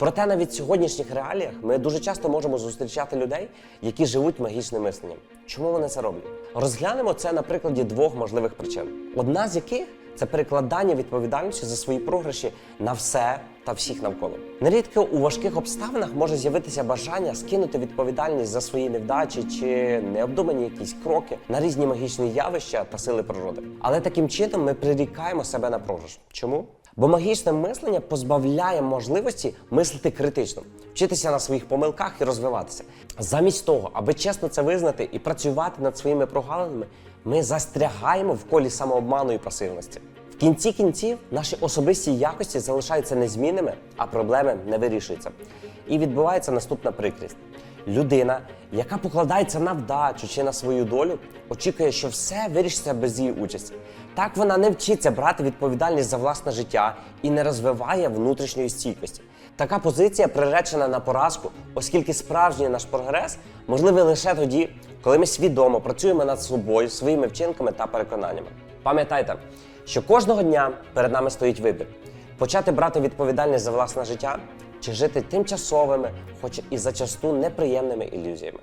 Проте навіть в сьогоднішніх реаліях ми дуже часто можемо зустрічати людей, які живуть магічним мисленням. Чому вони це роблять? Розглянемо це на прикладі двох можливих причин. Одна з яких це перекладання відповідальності за свої програші на все та всіх навколо. Нерідко у важких обставинах може з'явитися бажання скинути відповідальність за свої невдачі чи необдумані якісь кроки на різні магічні явища та сили природи. Але таким чином ми прирікаємо себе на програш. Чому? Бо магічне мислення позбавляє можливості мислити критично, вчитися на своїх помилках і розвиватися. Замість того, аби чесно це визнати і працювати над своїми прогалинами, ми застрягаємо в колі самообману і пасивності. В кінці кінців наші особисті якості залишаються незмінними, а проблеми не вирішуються. І відбувається наступна прикрість. Людина, яка покладається на вдачу чи на свою долю, очікує, що все вирішиться без її участі. Так вона не вчиться брати відповідальність за власне життя і не розвиває внутрішньої стійкості. Така позиція приречена на поразку, оскільки справжній наш прогрес можливий лише тоді, коли ми свідомо працюємо над собою, своїми вчинками та переконаннями. Пам'ятайте, що кожного дня перед нами стоїть вибір: почати брати відповідальність за власне життя чи жити тимчасовими, хоч і зачасту неприємними ілюзіями.